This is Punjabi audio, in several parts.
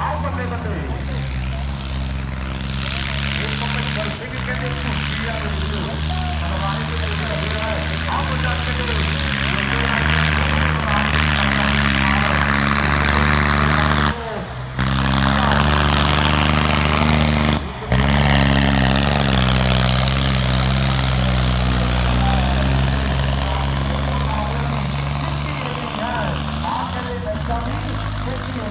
ਆਓ ਬੰਦੇ ਬੰਦੇ।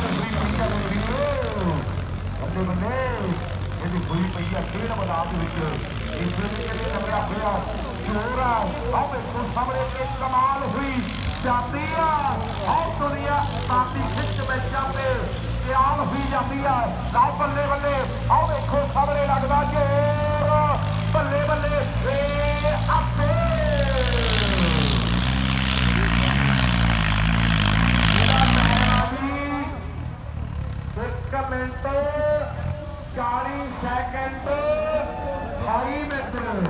ਆਹ ਬੱਲੇ ਬੱਲੇ ਇਹਦੀ ਹੋਈ ਪਈ ਆ ਖੇਡ ਮੈਦਾਨ ਦੇ ਵਿੱਚ ਇਸ ਦੇ ਕਿਹੜੇ ਲੱਗਿਆ ਹੋਇਆ ਜੋਰ ਆ ਆਹ ਵੇਖੋ ਸਾਹਮਣੇ ਇੱਕ ਕਮਾਲ ਹੋਈ ਜਾਂਦੀ ਆ ਆਹ ਦੁਨੀਆ ਤਾਤੀ ਖਿੱਚ ਵਿੱਚ ਜਾਂਦੇ ਕਿਆਲ ਹੋਈ ਜਾਂਦੀ ਆ ਲਾਓ ਬੱਲੇ ਬੱਲੇ 1 ਮਿੰਟ 40 ਸੈਕਿੰਡ ਹਾਈ ਮਿੱਤਰ